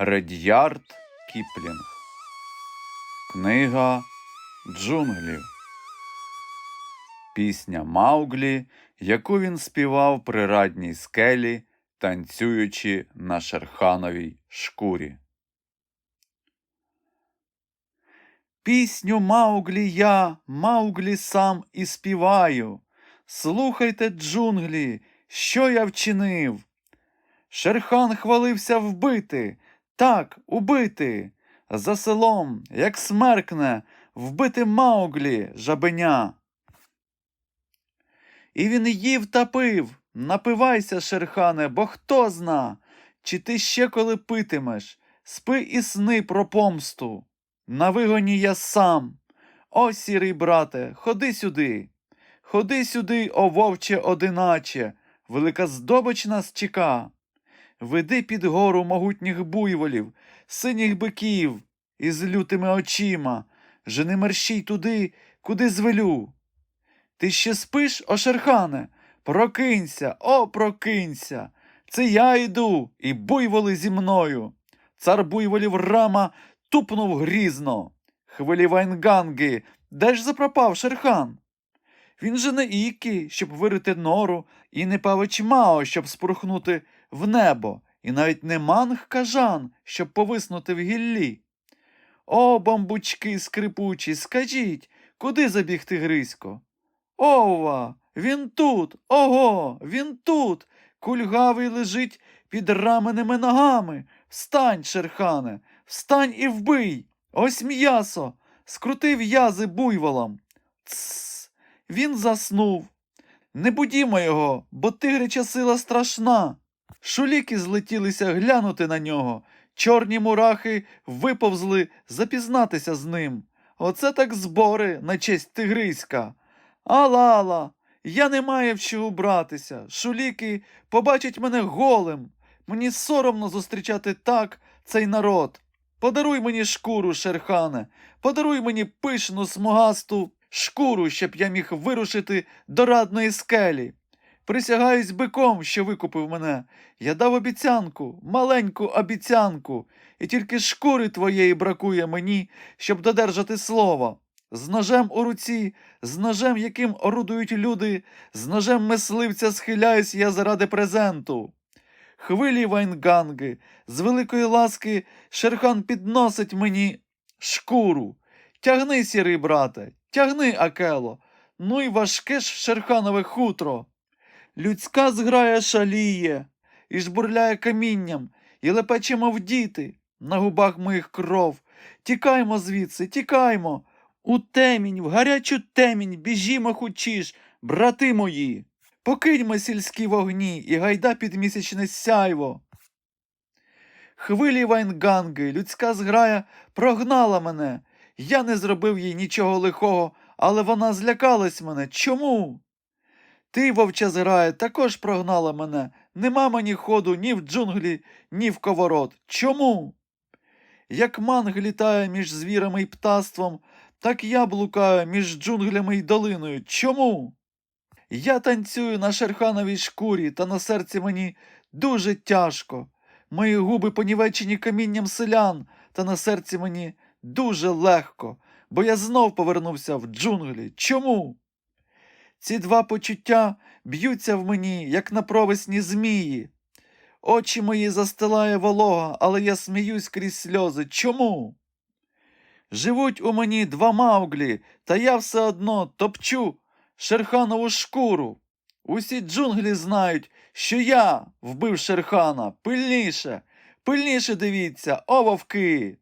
Редьярд Кіплінг. Книга джунглів. Пісня Мауглі, яку він співав при радній скелі, танцюючи на шерхановій шкурі. Пісню Мауглі я, Мауглі сам і співаю. Слухайте, джунглі, що я вчинив. Шерхан хвалився вбити, так, убити. За селом, як смеркне, вбити Мауглі, жабеня. І він їв та пив. Напивайся, Шерхане, бо хто зна, чи ти ще коли питимеш, спи і сни про помсту. На вигоні я сам. О, сірий брате, ходи сюди. Ходи сюди, о вовче одиначе, велика здобич нас чека. Веди під гору могутніх буйволів, синіх биків із лютими очима, жени мерщій туди, куди звелю. Ти ще спиш, о Шерхане? Прокинься, о, прокинься. Це я йду, і буйволи зі мною. Цар буйволів рама тупнув грізно. Хвилі Вайнганги, де ж запропав Шерхан? Він же не Ікі, щоб вирити нору, і не павич Мао, щоб спорхнути в небо, і навіть не манг кажан, щоб повиснути в гіллі. О, бамбучки скрипучі, скажіть, куди забігти Грисько? Ова, він тут, ого, він тут. Кульгавий лежить під раменими ногами. Встань, Шерхане, встань і вбий. Ось м'ясо. Скрутив язи буйволом. Тсс, він заснув. Не будімо його, бо тигряча сила страшна. Шуліки злетілися глянути на нього. Чорні мурахи виповзли запізнатися з ним. Оце так збори на честь тигриська. Ала-ала, я не маю в чого братися. Шуліки побачать мене голим. Мені соромно зустрічати так цей народ. Подаруй мені шкуру, Шерхане, подаруй мені пишну смугасту шкуру, щоб я міг вирушити до радної скелі. Присягаюсь биком, що викупив мене. Я дав обіцянку, маленьку обіцянку, і тільки шкури твоєї бракує мені, щоб додержати слово. З ножем у руці, з ножем, яким орудують люди, з ножем мисливця схиляюсь я заради презенту. Хвилі Вайнганги, з великої ласки Шерхан підносить мені шкуру. Тягни, сірий брате, тягни, Акело. Ну й важке ж шерханове хутро. Людська зграя шаліє, і жбурляє камінням, і лепече, мов діти, на губах моїх кров. Тікаймо звідси, тікаймо. У темінь, в гарячу темінь, біжімо хучіш, брати мої. Покиньмо сільські вогні і гайда під місячне сяйво. Хвилі Вайнганги, людська зграя прогнала мене. Я не зробив їй нічого лихого, але вона злякалась мене. Чому? Ти, вовча зграя, також прогнала мене. Нема мені ходу ні в джунглі, ні в коворот. Чому? Як манг літає між звірами й птаством, так я блукаю між джунглями й долиною. Чому? Я танцюю на шерхановій шкурі, та на серці мені дуже тяжко. Мої губи понівечені камінням селян, та на серці мені дуже легко, бо я знов повернувся в джунглі. Чому? Ці два почуття б'ються в мені, як на провесні змії. Очі мої застилає волога, але я сміюсь крізь сльози. Чому? Живуть у мені два мауглі, та я все одно топчу шерханову шкуру. Усі джунглі знають, що я вбив шерхана. Пильніше, пильніше дивіться, о вовки.